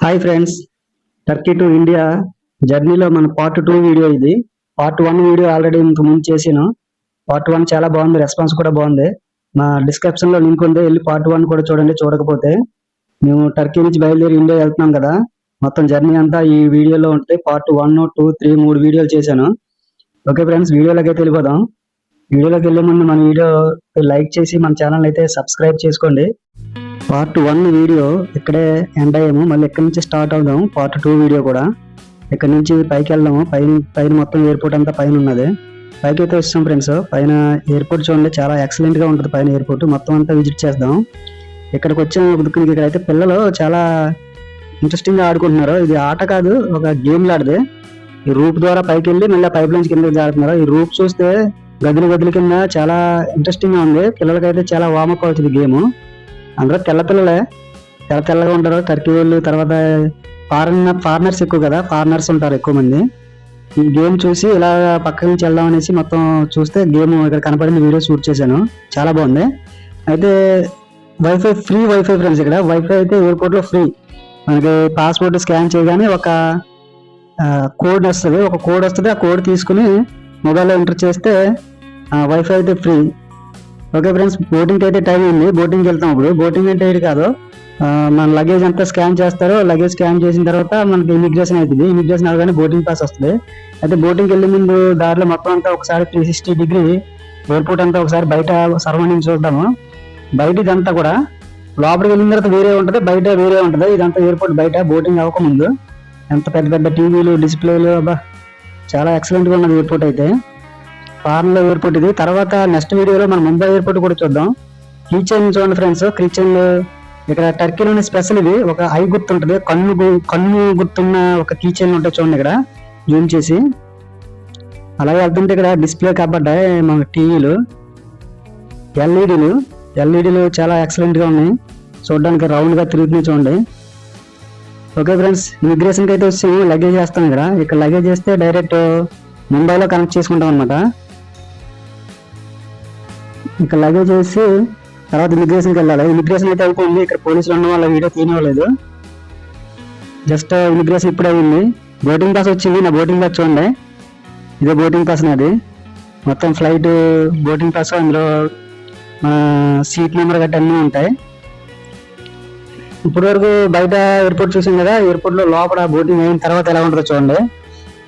Hi friends Turkey to India జర్నీలో మన part two video ఇది. పార్ట్ వన్ వీడియో ఆల్రెడీ ఇంతకు ముందు చేసాను. పార్ట్ వన్ చాలా బాగుంది రెస్పాన్స్ కూడా బాగుంది. మా డిస్క్రిప్షన్లో లింక్ ఉంది వెళ్ళి పార్ట్ వన్ కూడా చూడండి చూడకపోతే మేము టర్కీ నుంచి బయలుదేరి ఇండియా వెళ్తున్నాం కదా. మొత్తం జర్నీ అంతా ఈ వీడియోలో ఉంటుంది. పార్ట్ వన్ టూ త్రీ మూడు వీడియోలు చేశాను. ఓకే ఫ్రెండ్స్ వీడియోలోకి అయితే వెళ్ళిపోదాం. వీడియోలోకి వెళ్ళే ముందు మన వీడియో లైక్ చేసి మన ఛానల్ అయితే సబ్స్క్రైబ్ చేసుకోండి. పార్ట్ వన్ వీడియో ఇక్కడే ఎండ్ అయ్యాము. మళ్ళీ ఇక్కడ నుంచి స్టార్ట్ అవుదాం పార్ట్ టూ వీడియో కూడా. ఇక్కడ నుంచి పైకి వెళ్దాము. పైన పైన మొత్తం ఎయిర్పోర్ట్ అంతా పైన ఉన్నది. పైకి అయితే వస్తాం ఫ్రెండ్స్. పైన ఎయిర్పోర్ట్ చూడండి చాలా ఎక్సలెంట్గా ఉంటుంది పైన ఎయిర్పోర్ట్. మొత్తం అంతా విజిట్ చేద్దాం. ఇక్కడికి వచ్చాము ఇక్కడ అయితే పిల్లలు చాలా ఇంట్రెస్టింగ్గా ఆడుకుంటున్నారు. ఇది ఆట కాదు ఒక గేమ్ లాడితే ఈ రూప్ ద్వారా పైకి వెళ్ళి మళ్ళీ పైప్ లైన్స్ కింద జారుతున్నారు. ఈ రూప్ చూస్తే గదులు గదుల కింద చాలా ఇంట్రెస్టింగ్గా ఉంది. పిల్లలకైతే చాలా వామప్ అవుతుంది గేమ్. అందరూ తెల్ల పిల్లలే. తెల్ల తెల్లగా ఉంటారు. టర్కీ వాళ్ళు తర్వాత ఫారెన్ ఫారినర్స్ ఎక్కువ కదా. ఫారినర్స్ ఉంటారు ఎక్కువ మంది. ఈ గేమ్ చూసి ఇలా పక్క నుంచి వెళ్దాం అనేసి మొత్తం చూస్తే గేమ్ ఇక్కడ కనపడింది. వీడియో షూట్ చేశాను. చాలా బాగుంది. అయితే వైఫై ఫ్రీ వైఫై ఫ్రెండ్స్ ఇక్కడ. వైఫై అయితే ఎయిర్పోర్ట్లో ఫ్రీ మనకి పాస్పోర్ట్ స్కాన్ చేయగానే ఒక కోడ్ వస్తుంది. ఒక కోడ్ వస్తుంది. ఆ కోడ్ తీసుకుని మొబైల్లో ఎంటర్ చేస్తే వైఫై అయితే ఫ్రీ ఓకే ఫ్రెండ్స్ బోటింగ్ అయితే టైం ఉంది బోటింగ్ వెళ్తాం ఇప్పుడు. బోటింగ్ అంటే ఇది కాదు. మన లగేజ్ అంతా స్కాన్ చేస్తారు. లగేజ్ స్కాన్ చేసిన తర్వాత మనకి ఇమిగ్రేషన్ అవుతుంది ఇమిగ్రేషన్ అవగానే బోటింగ్ పాస్ వస్తుంది. అయితే బోటింగ్కి వెళ్ళే ముందు దారిలో మొత్తం అంతా ఒకసారి త్రీ సిక్స్టీ డిగ్రీ ఎయిర్పోర్ట్ అంతా ఒకసారి బయట సరౌండింగ్ చూద్దాము. బయట ఇదంతా కూడా లోపలికి వెళ్ళిన తర్వాత వేరే ఉంటుంది బయట వేరే ఉంటుంది. ఇదంతా ఎయిర్పోర్ట్ బయట బోటింగ్ అవ్వకముందు. ఎంత పెద్ద పెద్ద టీవీలు డిస్ప్లేలు అబ్బా చాలా ఎక్సలెంట్గా ఉన్నది ఎయిర్పోర్ట్ అయితే. పార్లో ఎయిర్పోర్ట్ ఇది. తర్వాత నెక్స్ట్ వీడియోలో మనం ముంబై ఎయిర్పోర్ట్ కూడా చూద్దాం. కిచెన్ చూడండి ఫ్రెండ్స్ కిచెన్ ఇక్కడ టర్కీలోని స్పెషల్ ఇది. ఒక ఐ గుర్తు ఉంటుంది. కన్ను కన్ను గుర్తున్న ఒక కిచెన్ ఉంటాయి చూడండి ఇక్కడ. జూమ్ చేసి. అలాగే వెళ్తుంటే ఇక్కడ డిస్ప్లే కాబడ్డాయి మన టీవీలు. ఎల్ఈడీలు. ఎల్ఈడీలు చాలా ఎక్సలెంట్గా ఉన్నాయి. చూడడానికి రౌండ్గా తిరుగుతున్నాయి చూడండి. ఓకే ఫ్రెండ్స్ ఇమిగ్రేషన్కి అయితే వచ్చి లగేజ్ చేస్తాం ఇక్కడ. ఇక్కడ లగేజ్ చేస్తే డైరెక్ట్ ముంబైలో కనెక్ట్ చేసుకుంటాం అనమాట ఇక్కడ లగేజ్ చేసి తర్వాత ఇమిగ్రేషన్కి వెళ్ళాలి. ఇమిగ్రేషన్ అయితే అయిపోయింది ఇక్కడ పోలీసులు ఉన్న వాళ్ళ వీడియో తీయనివ్వలేదు. జస్ట్ ఇమిగ్రేషన్ ఇప్పుడే అయింది. బోటింగ్ పాస్ వచ్చింది నా బోటింగ్ పాస్ చూడండి. ఇదే బోటింగ్ పాస్ నాది. మొత్తం ఫ్లైట్ బోటింగ్ పాస్ అందులో సీట్ నెంబర్ గట్ట అన్నీ ఉంటాయి. ఇప్పటి వరకు బయట ఎయిర్పోర్ట్ చూసాం కదా ఎయిర్పోర్ట్లో లోపల బోటింగ్ అయిన తర్వాత ఎలా ఉంటుందో చూడండి.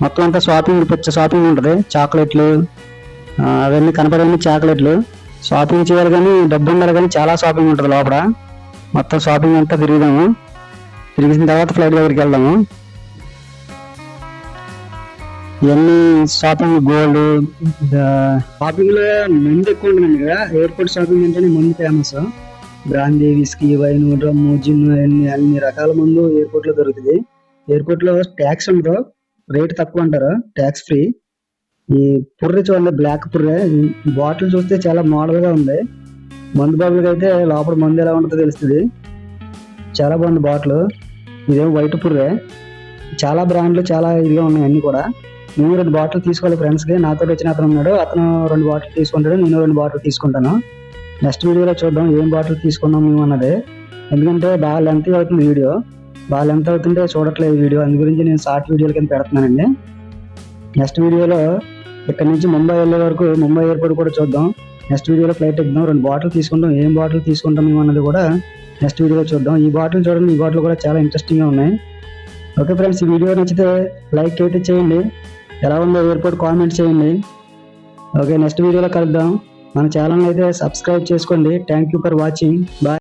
మొత్తం అంతా షాపింగ్ షాపింగ్ ఉంటుంది. చాక్లెట్లు అవన్నీ కనపడేవన్నీ చాక్లెట్లు షాపింగ్ చేయాలి కానీ డబ్బు ఉండాలి కానీ చాలా షాపింగ్ ఉంటుంది లోపల. మొత్తం షాపింగ్ అంతా తిరుగుదాము. తిరిగిన తర్వాత ఫ్లైట్ దగ్గరికి వెళ్దాము. ఇవన్నీ షాపింగ్ గోల్డ్ షాపింగ్లో మందు ఎక్కువ ఉంటుంది కదా. ఎయిర్పోర్ట్ షాపింగ్ అంటేనే మందు famous brandy whisky wine rum gin అన్ని అన్ని రకాల మందు ఎయిర్పోర్ట్లో దొరుకుతుంది. ఎయిర్పోర్ట్లో ట్యాక్స్ ఉండదు. రేట్ తక్కువ అంటారు. ట్యాక్స్ ఫ్రీ ఈ పుర్రె చూడండి బ్లాక్ పుర్రె. బాటిల్ చూస్తే చాలా మోడల్గా ఉంది. మందు బాబులకి అయితే లోపల మందు ఎలా ఉంటుందో తెలుస్తుంది. చాలా బాగుంది బాటిల్ ఇదేం వైట్ పుర్రె. చాలా బ్రాండ్లు చాలా ఇదిగా ఉన్నాయి అన్ని కూడా. నేను రెండు బాటిల్ తీసుకోవాలి ఫ్రెండ్స్కి నాతో వచ్చిన అతను ఉన్నాడు. అతను రెండు బాటిల్ తీసుకుంటాడు. నేను రెండు బాటిల్ తీసుకుంటాను. నెక్స్ట్ వీడియోలో చూద్దాం ఏం బాటిల్ తీసుకున్నాం మేము అన్నది. ఎందుకంటే బాగా లెంత్ అవుతుంది వీడియో బాగా లెంత్ అవుతుంటే చూడట్లేదు వీడియో అందు గురించి నేను షార్ట్ వీడియోల కింద పెడుతున్నానండి. నెక్స్ట్ వీడియోలో ఇక్కడ నుంచి ముంబై వెళ్ళే వరకు ముంబై ఎయిర్పోర్ట్ కూడా చూద్దాం. నెక్స్ట్ వీడియోలో ఫ్లైట్ ఎక్కుదాం. రెండు బాటిల్ తీసుకుంటాం. ఏం బాటిల్ తీసుకుంటాం అన్నది కూడా నెక్స్ట్ వీడియోలో చూద్దాం. ఈ బాటిల్ చూడండి. ఈ బాటిల్ కూడా చాలా ఇంట్రెస్టింగ్గా ఉన్నాయి. ఓకే ఫ్రెండ్స్ ఈ వీడియో నచ్చితే లైక్ అయితే చేయండి. ఎలా ఉందో ఎయిర్పోర్ట్ కామెంట్ చేయండి. ఓకే నెక్స్ట్ వీడియోలో కలుద్దాం. మన ఛానల్ అయితే సబ్స్క్రైబ్ చేసుకోండి. Thank you for watching bye